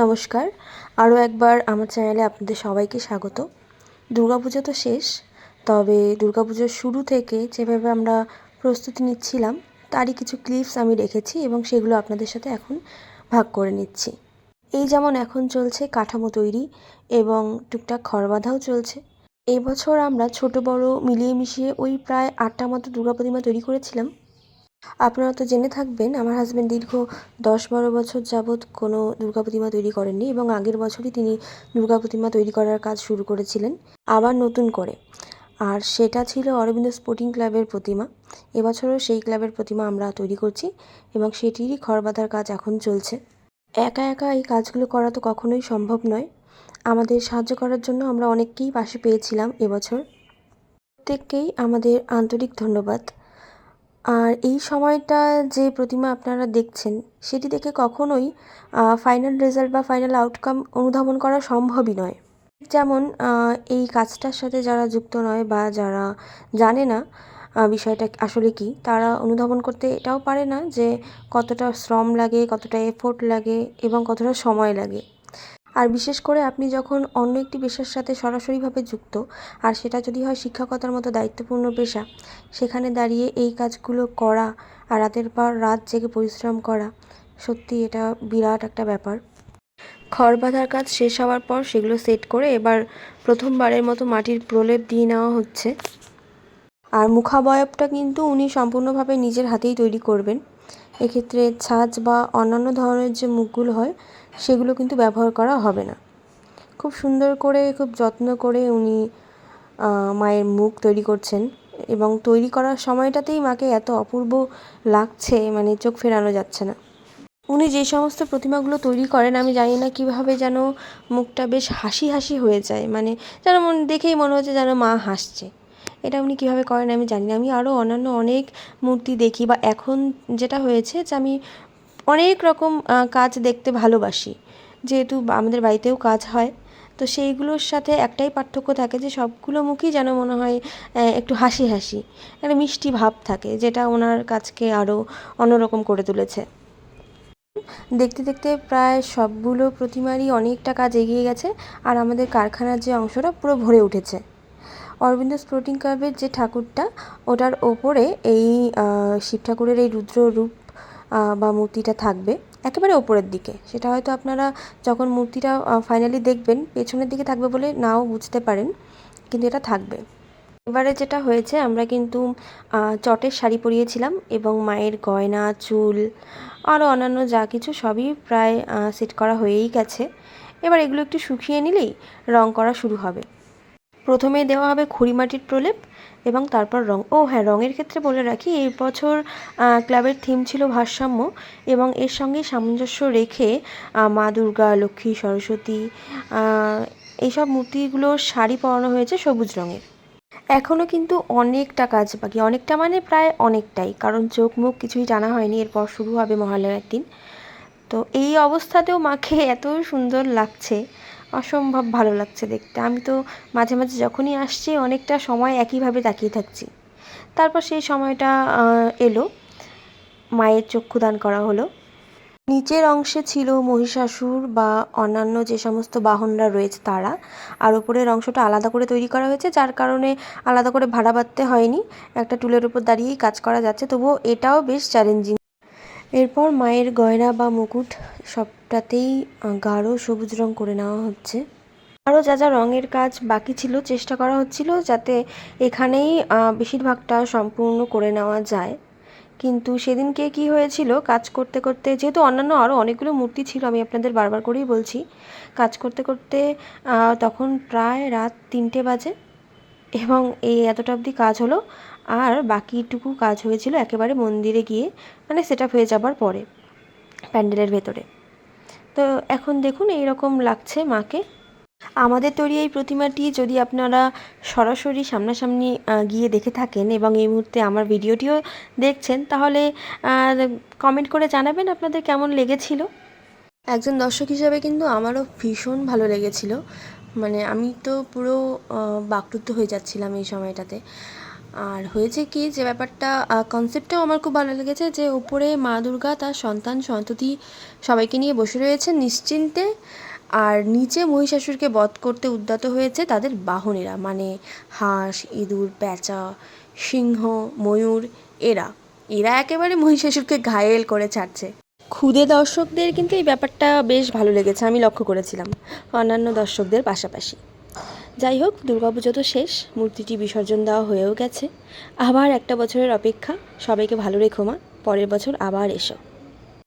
নমস্কার। আরও একবার আমার চ্যানেলে আপনাদের সবাইকে স্বাগত। দুর্গাপুজো তো শেষ, তবে দুর্গাপুজোর শুরু থেকে যেভাবে আমরা প্রস্তুতি নিচ্ছিলাম, তারই কিছু ক্লিপস আমি রেখেছি এবং সেগুলো আপনাদের সাথে এখন ভাগ করে নিচ্ছি। এই যেমন এখন চলছে কাঠামো তৈরি এবং টুকটাক খড় বাঁধাও চলছে। এবছর আমরা ছোট বড় মিলিয়ে মিশিয়ে ওই প্রায় আটটা মতো দুর্গা প্রতিমা তৈরি করেছিলাম। আপনারা তো জেনে থাকবেন, আমার হাজব্যান্ড দীর্ঘ দশ বারো বছর যাবৎ কোনো দুর্গা প্রতিমা তৈরি করেননি এবং আগের বছরই তিনি দুর্গা প্রতিমা তৈরি করার কাজ শুরু করেছিলেন, আবার নতুন করে। আর সেটা ছিল অরবিন্দ স্পোর্টিং ক্লাবের প্রতিমা। এবছরও সেই ক্লাবের প্রতিমা আমরা তৈরি করছি এবং সেটিরই খড় বাঁধার কাজ এখন চলছে। একা একা এই কাজগুলো করা তো কখনোই সম্ভব নয়। আমাদের সাহায্য করার জন্য আমরা অনেককেই পাশে পেয়েছিলাম এবছর। প্রত্যেককেই আমাদের আন্তরিক ধন্যবাদ। আর এই সময়টা যে প্রতিমা আপনারা দেখছেন, সেটি দেখে কখনোই ফাইনাল রেজাল্ট বা ফাইনাল আউটকাম অনুধাবন করা সম্ভবই নয়। যেমন এই কাজটার সাথে যারা যুক্ত নয় বা যারা জানে না বিষয়টা আসলে কি, তারা অনুধাবন করতে এটাও পারে না যে কতটা শ্রম লাগে, কতটা এফোর্ট লাগে এবং কতটা সময় লাগে। আর বিশেষ করে আপনি যখন অন্য একটি পেশার সাথে সরাসরিভাবে যুক্ত, আর সেটা যদি হয় শিক্ষকতার মতো দায়িত্বপূর্ণ পেশা, সেখানে দাঁড়িয়ে এই কাজগুলো করা আর রাতের পর রাত জেগে পরিশ্রম করা, সত্যি এটা বিরাট একটা ব্যাপার। খড় বাঁধার কাজ শেষ হওয়ার পর সেগুলো সেট করে এবার প্রথমবারের মতো মাটির প্রলেপ দিয়ে নেওয়া হচ্ছে। আর মুখাবয়বটা কিন্তু উনি সম্পূর্ণভাবে নিজের হাতেই তৈরি করবেন। এক্ষেত্রে ছাঁচ বা অন্যান্য ধরনের যে মুখগুলো হয়, সেগুলো কিন্তু ব্যবহার করা হবে না। খুব সুন্দর করে, খুব যত্ন করে উনি মায়ের মুখ তৈরি করছেন এবং তৈরি করার সময়টাতেই মাকে এত অপূর্ব লাগছে মানে চোখ ফেরানো যাচ্ছে না। উনি যে সমস্ত প্রতিমাগুলো তৈরি করেন, আমি জানি না কীভাবে যেন মুখটা বেশ হাসি হাসি হয়ে যায় মানে যেন দেখেই মনে হচ্ছে যেন মা হাসছে। এটা উনি কীভাবে করেন আমি জানি না। আমি আরও অন্যান্য অনেক মূর্তি দেখি বা এখন যেটা হয়েছে যে আমি অনেক রকম কাজ দেখতে ভালোবাসি। যেহেতু আমাদের বাড়িতেও কাজ হয়, তো সেইগুলোর সাথে একটাই পার্থক্য থাকে যে সবগুলো মুখই যেন মনে হয় একটু হাসি হাসি, একটা মিষ্টি ভাব থাকে যেটা ওনার কাজকে আরও অন্যরকম করে তুলেছে। দেখতে দেখতে প্রায় সবগুলো প্রতিমারই অনেকটা কাজ এগিয়ে গেছে, আর আমাদের কারখানার যে অংশটা পুরো ভরে উঠেছে। অরবিন্দ স্পোর্টিং ক্লাবের যে ঠাকুরটা, ওটার ওপরে এই শিব ঠাকুরের এই রুদ্র রূপ বা মূর্তিটা থাকবে একেবারে ওপরের দিকে। সেটা হয়তো আপনারা যখন মূর্তিটা ফাইনালি দেখবেন, পেছনের দিকে থাকবে বলে নাও বুঝতে পারেন, কিন্তু এটা থাকবে। এবারে যেটা হয়েছে, আমরা কিন্তু চটের শাড়ি পরিয়েছিলাম এবং মায়ের গয়না, চুল আরও অন্যান্য যা কিছু সবই প্রায় সেট করা হয়েই গেছে। এবার এগুলো একটু শুকিয়ে নিলেই রং করা শুরু হবে। প্রথমে দেওয়া হবে খুঁড়িমাটির প্রলেপ এবং তারপর রং। ও হ্যাঁ রঙের ক্ষেত্রে বলে রাখি, এই বছর ক্লাবের থিম ছিল ভারসাম্য এবং এর সঙ্গে সামঞ্জস্য রেখে মা দুর্গা, লক্ষ্মী, সরস্বতী এইসব মূর্তিগুলোর শাড়ি পরানো হয়েছে সবুজ রঙের। এখনও কিন্তু অনেকটা কাজ বাকি, অনেকটা মানে প্রায় অনেকটাই, কারণ চোখ মুখ কিছুই জানা হয়নি, এরপর শুরু হবে মহালয়ার দিন। তো এই অবস্থাতেও মাকে এত সুন্দর লাগছে অসম্ভব ভালো লাগছে দেখতে। আমি তো মাঝে মাঝে যখনই আসছি অনেকটা সময় একইভাবে তাকিয়ে থাকছি। তারপর সেই সময়টা এলো। মায়ের চক্ষুদান করা হলো। নিচের অংশে ছিল মহিষাসুর বা অন্যান্য যে সমস্ত বাহনরা রয়েছে তারা। আর উপরের অংশটা আলাদা করে তৈরি করা হয়েছে, যার কারণে আলাদা করে ভাড়া বাঁধতে হয়নি। একটা টুলের উপর দাঁড়িয়েই কাজ করা যাচ্ছে। তবুও এটাও বেশ চ্যালেঞ্জিং এরপর মায়ের গয়না বা মুকুট সবটাতেই গাঢ় সবুজ রং করে নেওয়া হচ্ছে। আরও যা যা রঙের কাজ বাকি ছিল, চেষ্টা করা হচ্ছিল যাতে এখানেই বেশিরভাগটা সম্পূর্ণ করে নেওয়া যায়। কিন্তু সেদিনকে কি হয়েছিল, কাজ করতে করতে, যেহেতু অন্যান্য আরও অনেকগুলো মূর্তি ছিল, আমি আপনাদের বারবার করেই বলছি, কাজ করতে করতে তখন প্রায় রাত তিনটে বাজে। এবং এই এতটা অবধি কাজ হলো। আর বাকিটুকু কাজ হয়েছিল একেবারে মন্দিরে গিয়ে মানে সেট হয়ে যাবার পরে, প্যান্ডেলের ভেতরে। তো এখন দেখুন এই রকম লাগছে মাকে। আমাদের তৈরি এই প্রতিমাটি যদি আপনারা সরাসরি সামনাসামনি গিয়ে দেখে থাকেন এবং এই মুহূর্তে আমার ভিডিওটিও দেখছেন, তাহলে কমেন্ট করে জানাবেন আপনাদের কেমন লেগেছিল। একজন দর্শক হিসাবে কিন্তু আমারও ভীষণ ভালো লেগেছিল। মানে আমি তো পুরো বাকরুদ্ধ হয়ে যাচ্ছিলাম এই সময়টাতে। আর হয়েছে কি যে ব্যাপারটা কনসেপ্টটাও আমার খুব ভালো লেগেছে যে উপরে মা দুর্গা তার সন্তান সন্ততি সবাইকে নিয়ে বসে রয়েছে নিশ্চিন্তে, আর নিচে মহিষাসুরকে বধ করতে উদ্যত হয়েছে তাদের বাহনেরা মানে হাঁস, ইঁদুর, প্যাঁচা, সিংহ, ময়ূর, এরা। এরা একেবারে মহিষাসুরকে ঘায়েল করে ছাড়ছে। ক্ষুদে দর্শকদের কিন্তু এই ব্যাপারটা বেশ ভালো লেগেছে, আমি লক্ষ্য করেছিলাম, অন্যান্য দর্শকদের পাশাপাশি। যাই হোক, দুর্গাপুজো তো শেষ, মূর্তিটি বিসর্জন দেওয়া হয়েও গেছে। আবার একটা বছরের অপেক্ষা, সবাইকে ভালো রেখো মা, পরের বছর আবার এসো।